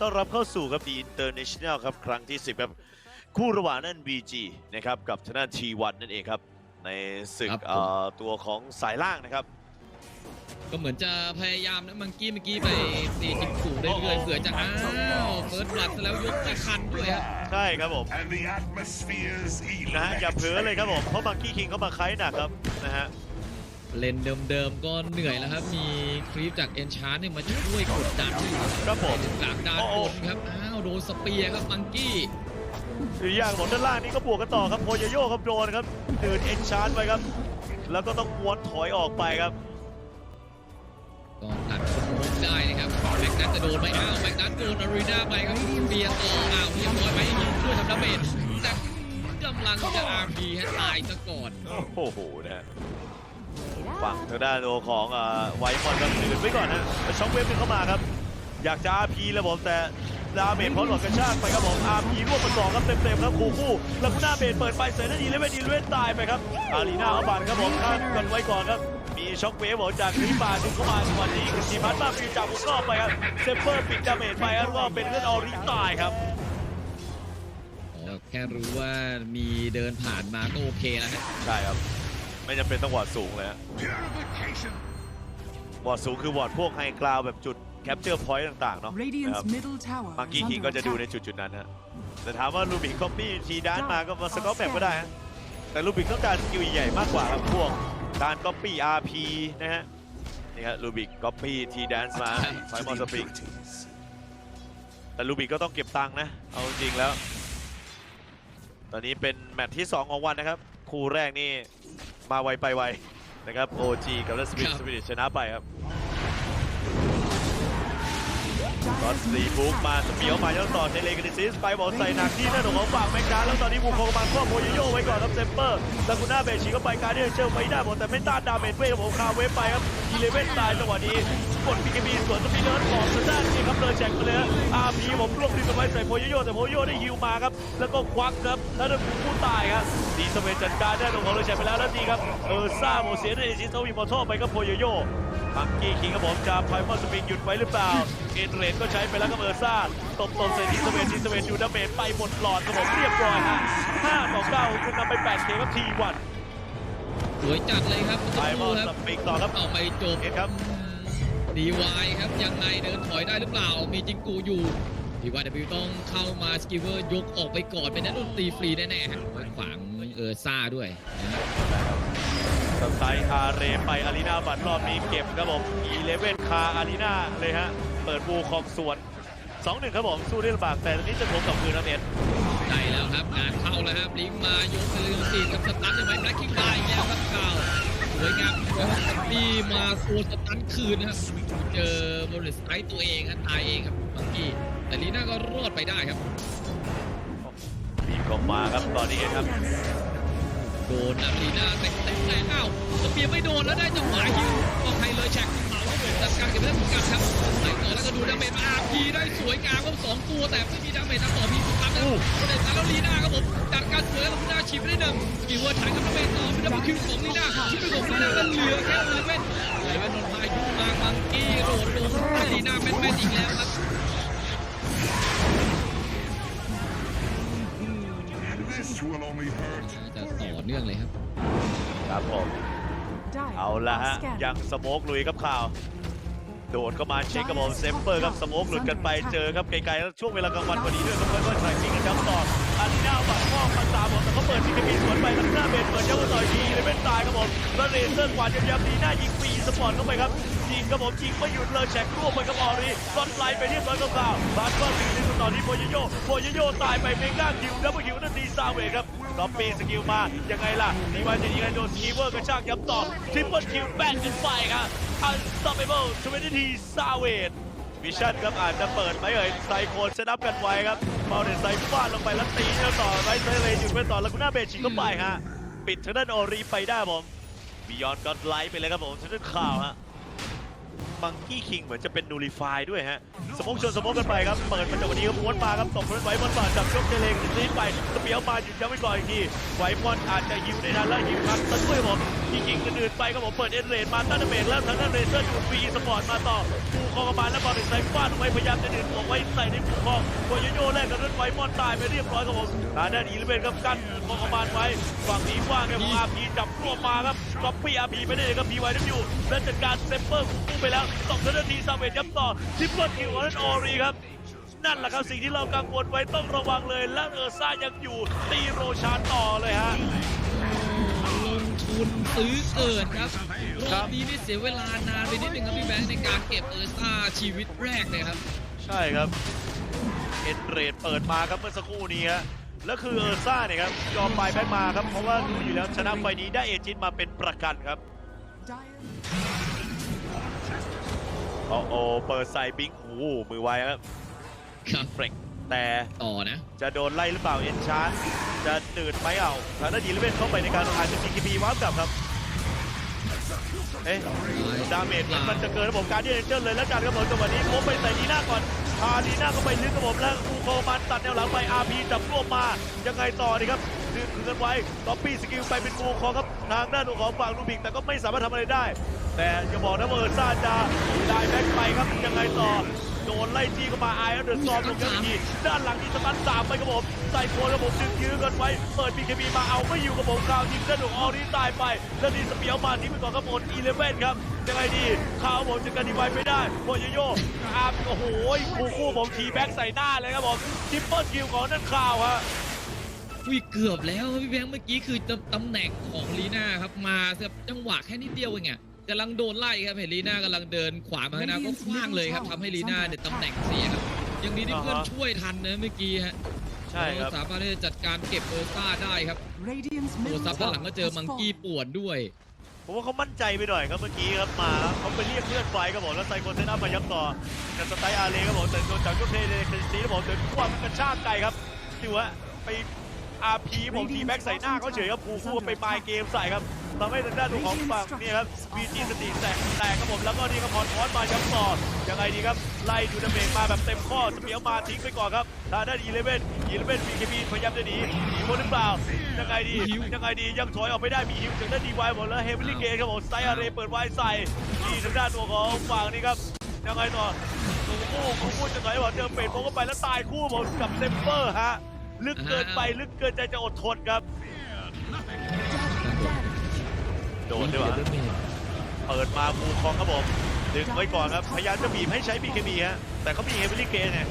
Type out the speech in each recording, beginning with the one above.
ต้อนรับเข้าสู่ครับ The International ครับ ครั้งที่ 10 ครับ คู่ระหว่างนั่น VG นะครับ กับทางด้าน T1 นั่นเองครับ ในศึกครับผม เอ่อตัวของสายล่างนะครับ ก็เหมือนจะพยายามนะมังกี้เมื่อกี้ไปตีจิงขู่เรื่อยๆเผื่อจะอ้าวเฟิร์สบลัดแล้วยกไม่คันด้วยฮะใช่ครับผม and the atmosphere's นะฮะ อย่าเผลอเลยครับผม เพราะบังกี้คิงเขามาไคหนักครับ นะฮะ เลนเดิมๆก็เหนื่อยแล้วครับ มีคลิปจากเอนชาร์เนี่ยมาช่วยกดดันอยู่ครับผมหลังด้านบนครับ อ้าวโดนสเปียร์ครับมังกี้อีกอย่างของด้านล่างนี่ก็บวกกันต่อครับโพยโยครับโดนครับเดินเอ็นชาร์จไปครับ แล้วก็ต้องม้วนถอยออกไปครับก็ตัดสโมกได้นะครับแม็กนัทจะโดนไหมอ้าวแม็กนัทโดนอารีนาไปครับเบียร์ต่ออ้าวเรียบร้อยไหมยิงด้วยทำดาเมจแต่กำลังจะอาร์พีให้ตายซะก่อนโอ้โหนะฮะ ฝั่งทางด้านตัวของเอ่อไวมอนก็ถือไว้ก่อนนะแต่ช็อคเวฟนึงเข้ามาครับ อยากจะ RP แล้วผมแต่ดาเมจพร้อมหลอดกระชากไปครับผม RP รวบมาสองครับเต็มๆครับคู่คู่แล้วคุณหน้าเบนเปิดไปเสร็จแล้วดีเลเวนดีเลเวนตายไปครับอารีนาเอาบันครับผมคาดกันไว้ก่อนครับมีช็อคเวฟบอกจากคลิปมาดึงเข้ามาจังหวะนี้คือสีพัดมาปีจากมุกนอกไปครับเซฟเฟอร์ปิดดาเมจไปครับแล้วก็เป็นเลือดออริตายครับอ๋อแค่รู้ว่ามีเดินผ่านมาก็โอเคแล้วฮะใช่ครับ ไม่จำเป็นต้องวอร์ดสูงเลยฮะ purification. วอร์ดสูงคือวอร์ดพวกไฮกราวแบบจุดแคปเจอร์พอยต์ต่างๆเนาะ Radiant's middle tower มัง is กี้คิง under ก็จะดูใน attack. จุดๆนั้นฮะแต่ถามว่าลูบิกคอปปี้ทีด้านมาก็มาสกอตแบบก็ได้ฮะแต่ลูบิกต้องการสกิลใหญ่มากกว่าครับพวกการก๊อปปี้ RP นะฮะนี่ครับลูบิกก๊อปปี้ทีแดนซ์มาไฟมอนสปริง Duties. แต่ลูบิกก็ต้องเก็บตังค์นะ เอาจริงๆแล้ว ตอนนี้เป็นแมตช์ที่ 2 ของวันนะครับ คู่แรกนี่ มาไวไปไวนะครับ OG กับเลสปินสปิริตชนะไปครับก็ Dyer's รี middle บุ๊ก tower มาสเปียวมายังต่อเทเลกนิซิสไปบอกใส่หนักที่หน้าหนของฝั่งแมกดาแล้วตอนนี้บูคงมาครอบโมยโยไว้ก่อนครับเซมเปอร์แล้วคุณหน้าเบชีก็ไปการที่เชลไม่ได้หมดแต่ไม่ต้านดาเมจเวฟผมคาเวฟไปครับอีเลเว่นตายจังหวะนี้กดพีกบีสวนสปีเนิร์ดของทางด้านนี่ครับเลยแจกไปเลยอาร์พี ผมรวบดึงกันไว้ใส่โมยโยแต่โมยโยได้ฮิวมาครับ แล้วก็ควักครับแล้วโดนผู้ตายครับดีสเวนจัดการได้ตรงของเลยแจกไปแล้วแล้วดีครับเออซ่าโมเสียได้เอจิโตวีมอทอไปครับโมยโยมังกี้คิงครับผมจะพอยมอนสปริงหยุดไว้หรือเปล่าเอ็นเรดก็ใช้ไปแล้วก็เบอร์ซ่าตบตบใส่ทีสเวนทีสเวนอยู่ดาเมจไปหมดหลอดครับผมเรียบร้อยฮะ5ต่อ9ขึ้นนำไป8เกมครับทีวันสวยจัดเลยครับไพสักคมอรู่นคสรับปริงต่อครับเอาไปจบเอ็ดครับดีวายครับยังไงเดินถอยได้หรือเปล่า มีจิงกูอยู่ ดีวายวิต้องเข้ามาสกิเวอร์ยกออกไปก่อนเป็นนักดนตรีฟรีแน่ๆฮะขวางเออซ่าด้วยนะฮะสไตล์อาเรไปอารีนาบัตรรอบนี้เก็บครับผมอีเลเว่นคาอารีนาเลยฮะ เปิดบูของสวน 2-1 ครับผม สู้ได้ลำบากแต่ตอนนี้จะทวงกับคืนนะเมนใช่แล้วครับงานเข้าแล้วครับลิงก์มายกเรื่องตีกับสตันยังไงแบล็คคิงได้อีกแล้วครับข่าวสวยงามนะครับปีมาตัวสตันคืนนะครับเจอบริสไตตัวเองครับตายเองครับเมื่อกี้ แต่ลีน่าก็รอดไปได้ครับบีบก็มาครับตอนนี้ครับ โดนอารีนาเต็มเต็มแต่อ้าวสเปียร์ไม่โดนแล้วได้จังหวะฮิวก็ใครเลยแช็คเหมาครับผมจัดการเก็บได้เหมือนกันครับไปต่อแล้วก็ดูดาเมจมาอาพีได้สวยงามครับสองตัวแต่ไม่มีดาเมจทางต่อพีสุดท้ายนะครับก็เลยตามแล้วลีน่าครับผมจัดการสวยแล้วลีน่าฉีดไปได้หนึ่งสกิลเวอร์ถ่ายกับดาเมจต่อเป็นดับเบิลคิวของลีน่าคิวของลีน่าก็เหลือแค่เลเว่นเลเว่นโดนพายุมามังกี้โดนโดนลีน่าแม่นๆอีกแล้วครับ จะต่อเนื่องเลยครับ ครับผม Dire เอาละฮะ are scanning. ยังสโมกลุยครับข่าว โดดเข้ามาเช็คกับผมเซมเปอร์ครับสโมกหลุดกันไปเจอครับไกลๆแล้วช่วงเวลากลางวันพอดีด้วยครับค่อยๆใส่กิ้งกันครับต่ออารีนาบัตรมอบมาตามผมแต่เขาเปิดทีมีสวนไปครับหน้าเบนเปิดเจ้าต่อยทีเลยเป็นตายครับผมแล้วเลเซอร์กวาดยำๆดีหน้ายิงฟรีสปอร์ตเข้าไปครับยิงครับผมยิงไม่หยุดเลยแช็ครวบไปครับออรีซ้อนไลน์ไปเรียบร้อยครับข่าวบาสเปอร์สี่หนึ่งต่อที่โพยโยโพยโยตายไปเมกาคิวดับเบิลคิวนั่นดีซาเวครับ ก๊อปปี้สกิลมา ยังไงล่ะดีวันจะยิงไงโดนคีเวอร์กระชากย้ำต่อทริปเปิลคิวแบนกันไปครับ Unstoppable 20 Savage มิชั่นครับอาจจะเปิดไหมเอ่ยไซโคนเซตอัพกันไว้ครับเมาเดนไซฟาดลงไปแล้วตีแล้วต่อไรเซเลหยุดไปต่อแล้วกุน่าเบชิงก็ไปฮะปิดทางด้านโอรีไปได้ผมบิยอนก็ไลท์ไปเลยครับผมทางด้านข่าวฮะ มังกี้คิงเหมือนจะเป็นนูริฟายด้วยฮะ สมมกชนสมมกกันไปครับ เปิดมาจากวันนี้ครับม้วนมาครับตบพื้นไว้บอลบาดจับยกเทเลงซีไปสเปียวมาหยุดยั้งไว้ก่อนอีกทีไหว้บอลอาจจะยิวได้ทันแล้วยิวทันตัดด้วยผมยิงยิงอื่นๆไปครับผมเปิดเอ็นเรดมาตั้งแต่เบรกแล้วทางด้านเรเซอร์ดูดวีสปอร์ตมาต่อภูคองกระบาลแล้วบอลถึงไซฟาดลงไปพยายามจะดึงออกไว้ใส่ในภูคองโคโยโย่แรกกับรถไฟมอนตายไปเรียบร้อยครับผมทางด้านอีเลเวนครับกั้นภูคองกระบาลไว้ฝั่งนี้ว่างครับอาพีจับรวบมาครับ ก๊อปปี้อาร์พีไปได้เลยครับพีไวดับยูและจัดการเซมเปอร์คู่ไปแล้วสองนาทีซาเวจย้ำต่อทิปเปิลคิวของนั่นออรีครับนั่นแหละครับสิ่งที่เรากังวลไว้ต้องระวังเลย และเออร์ซ่ายังอยู่ตีโรชานต่อเลยฮะลงทุนซื้อเกิดครับรครัอบบนี้นี่เสียเวลานานไปนิดนึงครับพี่แบงค์ในการเก็บเออร์ซ่าชีวิตแรกเลยครับ ใช่ครับเอ็นเรดเปิดมาครับเมื่อสักครู่นี้ฮะ แล้วคือเออร์ซ่าเนี่ยครับยอมไปแบ็คมาครับ เพราะว่ารู้อยู่แล้วชนะไฟนี้ได้เอจินมาเป็นประกันครับ Dire โอ้โอเปิดใส่บิงโอ้โหมือไวครับครับเฟรกแต่ต่อนะ จะโดนไล่หรือเปล่าเอ็นชาร์จจะหนืดไหมเอาทางด้านดีเลเวนเข้าไปในการอาจจะ GKB ว้าวกลับครับเอ๊ะดาเมจมันจะเกินระบบการที่เอ็นเจอร์เลยแล้วกันครับผมจังหวะนี้โค้งไปใส่ดีหน้าก่อน พาดีหน้าก็ไปลึกครับผมแล้วคูโคมันตัดแนวหลังไปอาร์พีจับรวบมายังไงต่อดีครับดึงคืนกันไว้ก๊อปี้สกิลไปเป็นงูคอครับทางด้านของฝั่งลูบิกแต่ก็ไม่สามารถทำอะไรได้ แต่อย่าบอกนะว่าเออร์ซ่าจะได้แบ็คไปครับยังไงต่อ ดนไล่จี้เข้ามาไอเดอร์ซอมลงกันทีด้านหลังนี่สตันสามไปครับผมใส่โคนครับผมดึงยื้อกันไว้ เปิดบีเคบีมาเอาไม่อยู่กับผมข่าวทีมด้านของออรีตายไป แล้วนี่สเปียวมาทิ้งไปก่อนครับผมอีเลเว่นครับยังไงดีข่าวผมจะกันดีไว้ไม่ได้โคโยโย่อาร์มโอ้โหคู่คู่ผมทีแบ็กใส่หน้าเลยครับผมทิปเปิลคิวของนั่นข่าวฮะอุ้ยเกือบแล้วครับพี่แบงค์เมื่อกี้คือตำตำแหน่งของลีน่าครับมาแบบจังหวะแค่นิดเดียวเองอะ กำลังโดนไล่ครับเห็นลีน่ากำลังเดินขวามาข้างหน้าก็คว้างเลยครับทำให้ลีน่าเนี่ยตำแหน่งเสียครับยังดีที่เพื่อนอ่าฮะช่วยทันนะเมื่อกี้ฮะใช่ครับเราสามารถที่จะจัดการเก็บเออร์ซ่าได้ครับ Radiant's ตัว middle ซับด้านหลัง tower ก็เจอ has มังกี้ fallen. ป่วนด้วยผมว่าเขามั่นใจไปหน่อยครับเมื่อกี้ครับมาเขาไปเรียกเพื่อนไฟครับผมแล้วไซโคเซนอัพมายับต่อกับสไตล์อาร์เลครับผมแต่โดนจากยกเทเลยคซีครับผมเดินคว้างกระชากไกลครับดูฮะไปอาร์พีผมทีแบ็กใส่หน้าเขาเฉยครับผูคู่ไปไมล์เกมใส่ครับ ทำให้ทางด้านของฝั่งนี่ครับวีจีสติแตกแตกครับผมแล้วก็นี่ก็พอทอนมายับต่อยังไงดีครับไล่ดูดาเมจมาแบบเต็มข้อสเปียวมาทิ้งไปก่อนครับทางด้านอีเลเว่นอีเลเว่นวีเคบีพยายามจะหนีหนีพ้นหรือเปล่ายังไงดีหิวยังไงดียังถอยออกไม่ได้มีฮิวจากด้านดีไวหมดแล้วเฮมิลี่เกนครับผมไซอาเรเปิดไวใส่ที่ทางด้านตัวของฝั่งนี้ครับยังไงต่อตัวคู่คู่คู่จะไหนวะเจอเป็ดโมงเข้าไปแล้วตายคู่ผมกับเซมเปอร์ฮะลึกเกินไปลึกเกินใจจะอดทนครับ โดนด้วยวะเปิดมาบูคองครับผมดึงไว้ก่อนครับพยายามจะบีบให้ใช้ BKB ฮะแต่เขามีเฮมิลี่เกนเนี่ย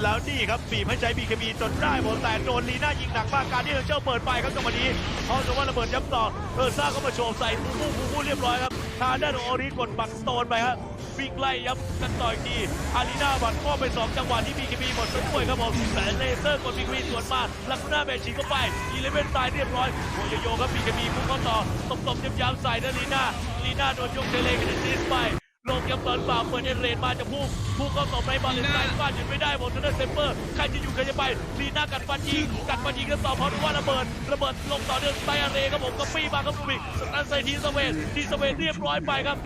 แล้วนี่ครับบีบให้ใช้ BKB จนได้หมดแต่โดนลีน่ายิงหนักมากการที่เจ้าเปิดไปครับจังหวะนี้เพราะจังหวะระเบิดย้ำต่อเออซ่าก็มาโฉบใส่ฟูฟูฟูฟูเรียบร้อยครับทางด้านองโอริกดบัตสโตนไปครับวิ่งไล่ย้ำกันต่ออีกทีอารีนาบัตรข้อไปสองจังหวะที่ BKB หมดไปด้วยครับผมแต่เลเซอร์กด BKB สวนมาลักหน้าเบชิงเข้าไปอีเลเว่นตายเรียบร้อยโอโยโยครับ BKB พุ่งเข้าต่อตบตบๆย้ำๆใส่ด้านลีน่าลีน่าโดนยกเทเลกันซีสไป ลงย้ำตอนเปล่าเปิดเอเรนมาจะพุ่งพุ่งเข้าตบในบอลเลนไซด์ฟาดหยุดไม่ได้หมดทางด้านเซมเปอร์ใครจะอยู่ใครจะไปลีน่ากัดฟันยิงกัดฟันยิงกันต่อเพราะว่าระเบิดระเบิดลงต่อเนื่องไซอาเรครับผมก็ปี้มาครับลูบิกสตันใส่ทีสเวนทีสเวนเรียบร้อยไปครับ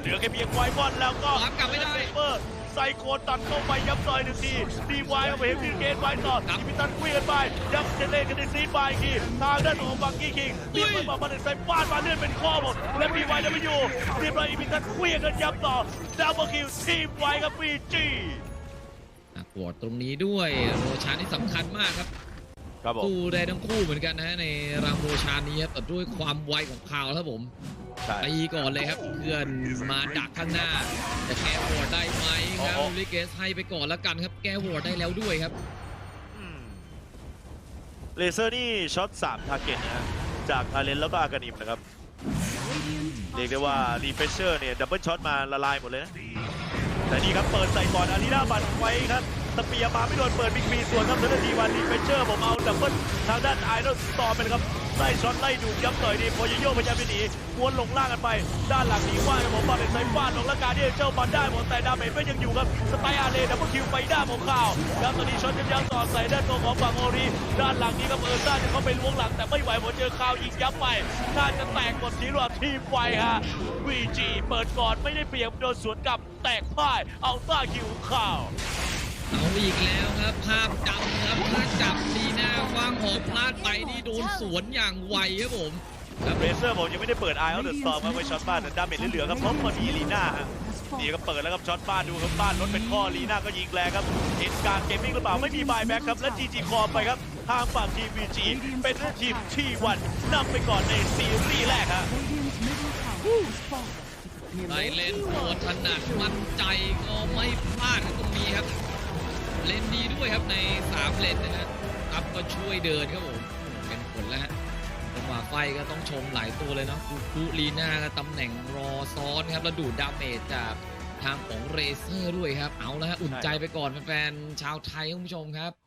เหลือแค่เพียงไวบอลแล้วก็ขวากลับไม่ได้เซมเปอร์ ใส่โคนตัดเข้าไปย้ำซอยหนึ่งทีดีไวเอาไปเฮฟวี่เกตไว้ต่อครับทีมิตันคุยกันไปย้ำเจเล่กันในซีไปอีกทีทางด้านของบังกี้คิงเรียบร้อยมาบันไซฟาดมาเลื่อนเป็นข้อหมดและมีไวจะไม่อยู่เรียบร้อยอีมิตันคุยกันย้ำต่อดับเบิลคิวทีมไว้กับบีจีอะปวดตรงนี้ด้วยโรชานที่สำคัญมากครับครับผมสู้ได้ทั้งคู่เหมือนกันนะฮะในรามโรชานนี้ครับแต่ด้วยความไวของข่าวครับผมใช่ ตีก่อนเลยครับเพื่อนมาดักข้างหน้าจะแก้โหวตได้ไหมครับโอ้โหลิเกสให้ไปก่อนแล้วกันครับ แก้โหวตได้แล้วด้วยครับอืมเลเซอร์นี่ช็อต3ทาร์เก็ตนะฮะจากอาเลนแล้วก็อากานิมนะครับ Radiant เรียกได้ว่ารีเฟชเชอร์เนี่ยดับเบิลช็อตมาละลายหมดเลยนะแต่นี่ครับเปิดใส่ก่อนอารีนาบัตไว้ครับ สเปียมาไม่โดนเปิดบิ๊กบีส่วนครับเทนทีวันรีเฟเชอร์ผมเอาดับเบิลทางด้านไอรอนสตอร์เป็นครับไล่ช็อตไล่ดูดย้ำต่อยดีโพยโยพยายามจะหนีวนลงล่างกันไป ด้านหลังหนีว่าครับผมบอลเป็นไซฟาดลงและการที่เจ้าบอลได้หมดแต่ดาเมจไม่ยังอยู่ครับสไตล์อาร์เลดับเบิลคิวไปด้านของข่าวแล้วตอนนี้ช็อตย้ำๆต่อใส่ด้านตัวของฝั่งโอรีด้านหลังนี้ครับเออร์ซ่าจะเข้าไปล้วงหลังแต่ไม่ไหวหมเจอข่าวยิงยับไปน่าจะแตกหมดทีรวดทีมไวฮะวีจีเปิดก่อนไม่ได้เปรียบโดนสวนกลับแตกพ่ายเอาต้าคิวข่าว เอาอีกแล้วครับ ภาพจำครับถ้าจับดีหน้าคว้างหอกพลาดไปนี่โดนสวนอย่างไวครับผมเรเซอร์ผมยังไม่ได้เปิดไอออเดอร์สตอร์มาไว้ช็อตบ้านแต่ดาเมจเหลือๆครับเพราะพอดีลีน่าฮะ has นี่ fallen. ก็เปิดแล้วครับช็อตบ้านดูครับบ้านรถเป็นข้อลีน่าก็ยิงแรงครับเห็นการเกมมิ่งหรือเปล่าไม่มีบายแบ็กครับและจีจีคอไปครับทางฝั่งทีมวีจีเป็นทีมที่วันนำไปก่อนในซีรีส์แรกฮะ Radiant's middle tower has fallen. ได้เล่นโหดถนัดมั่นใจก็ไม่พลาดครับตรงนี้ครับ เล่นดีด้วยครับใน 3 เลนนะฮะอัพก็ช่วยเดินครับผมเป็นผลแล้วฮะจังหวะไฟก็ต้องชมหลายตัวเลยเนาะคูคูลีน่าก็ตำแหน่งรอซ้อนครับ แล้วดูดดาเมจจากทางของเรเซอร์ด้วยครับ เอาละฮะ อุ่นใจไปก่อนแฟนๆชาวไทยคุณผู้ชมครับ